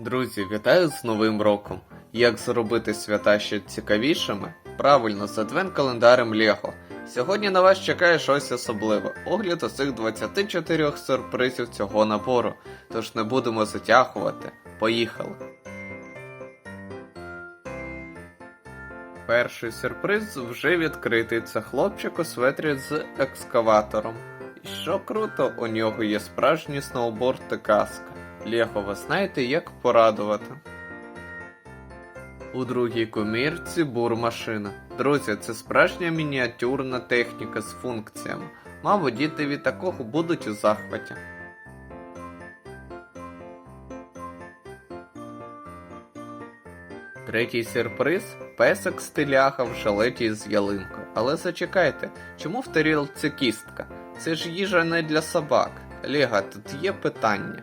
Друзі, вітаю з Новим роком! Як зробити свята ще цікавішими? Правильно, з адвент-календарем Лего. Сьогодні на вас чекає щось особливе. Огляд усіх 24 сюрпризів цього набору. Тож не будемо затягувати. Поїхали! Перший сюрприз вже відкритий. Це хлопчик у светрі з екскаватором. І що круто, у нього є справжній сноуборд та каска. Лего, ви знаєте, як порадувати. У другій комірці бурмашина. Друзі, це справжня мініатюрна техніка з функціями. Мабуть, діти від такого будуть у захваті. Третій сюрприз песик стиляга в шалеті з ялинкою. Але зачекайте, чому в тарілці кістка? Це ж їжа не для собак. Лего, тут є питання.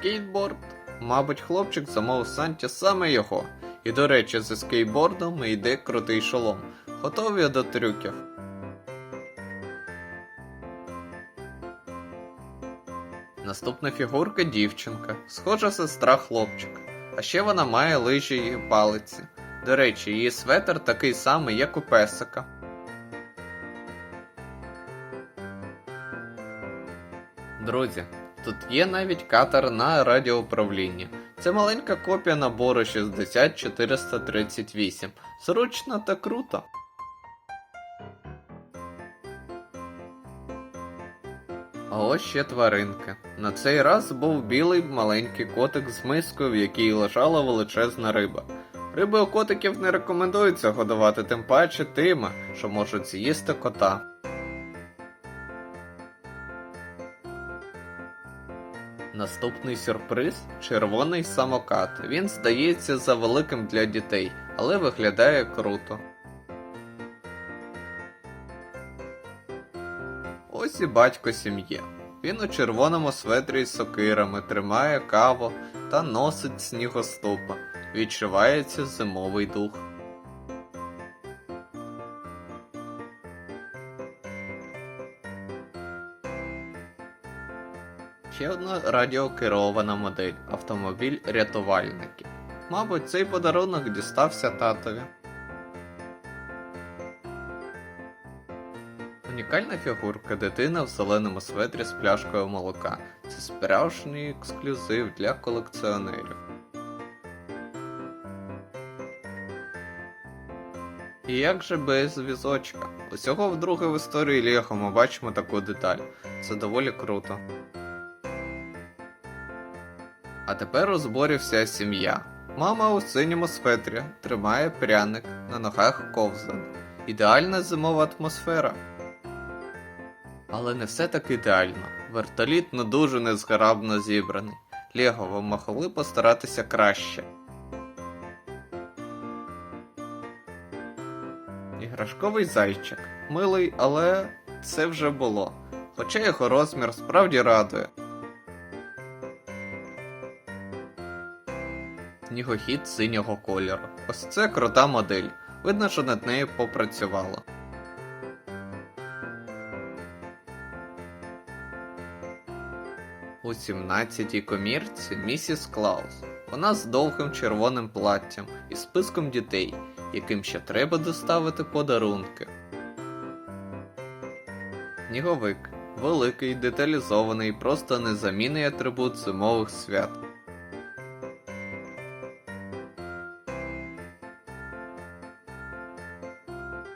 Скейтборд. Мабуть, хлопчик замовив Санті саме його. І до речі, зі скейтбордом йде крутий шолом. Готові до трюків. Наступна фігурка дівчинка, схожа сестра хлопчика. А ще вона має лижі і палиці. До речі, її светр такий самий, як у песика. Друзі, тут є навіть катер на радіоуправлінні. Це маленька копія набору 60438. Зручно та круто. А ось ще тваринки. На цей раз був білий маленький котик з мискою, в якій лежала величезна риба. Риби у котиків не рекомендується годувати, тим паче тими, що можуть з'їсти кота. Наступний сюрприз червоний самокат. Він здається завеликим для дітей, але виглядає круто. Ось і батько сім'ї. Він у червоному светрі з сокирами тримає каву та носить снігоступа. Відчувається зимовий дух. Ще одна радіокерована модель автомобіль рятувальників. Мабуть, цей подарунок дістався татові. Унікальна фігурка дитина в зеленому светрі з пляшкою молока. Це справжній ексклюзив для колекціонерів. І як же без візочка? Усього вдруге в історії Лего ми бачимо таку деталь. Це доволі круто. А тепер у зборі вся сім'я. Мама у синьому светрі тримає пряник, на ногах ковзан. Ідеальна зимова атмосфера. Але не все так ідеально. Вертоліт ну дуже незграбно зібраний. Лего, ви могли постаратися краще. Іграшковий зайчик. Милий, але це вже було. Хоча його розмір справді радує. Снігохід синього кольору. Ось це крута модель. Видно, що над нею попрацювало. У 17-й комірці місіс Клаус. Вона з довгим червоним платтям і списком дітей, яким ще треба доставити подарунки. Сніговик великий, деталізований, просто незамінний атрибут зимових свят.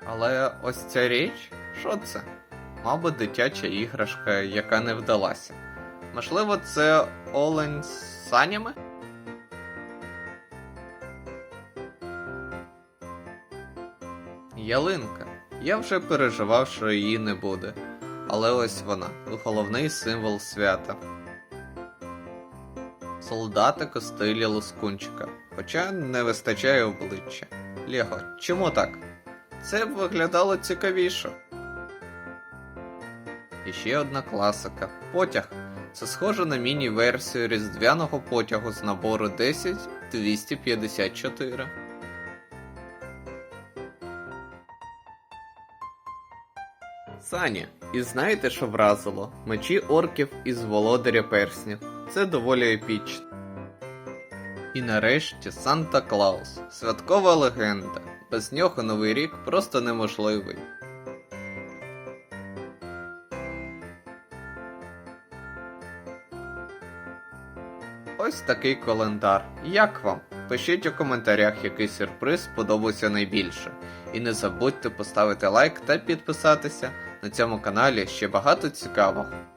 Але ось ця річ, що це? Мабуть, дитяча іграшка, яка не вдалася. Можливо, це олень з санями? Ялинка. Я вже переживав, що її не буде. Але ось вона, головний символ свята. Солдатик у стилі лоскунчика, хоча не вистачає обличчя. Лего, чому так? Це б виглядало цікавіше. І ще одна класика потяг. Це схоже на міні-версію різдвяного потягу з набору 10254. Сані, І знаєте, що вразило? Мечі орків із володаря перснів. Це доволі епічно. І нарешті Санта Клаус. Святкова легенда. Без нього новий рік просто неможливий. Ось такий календар. Як вам? Пишіть у коментарях, який сюрприз сподобався найбільше. І не забудьте поставити лайк та підписатися. На цьому каналі ще багато цікавого.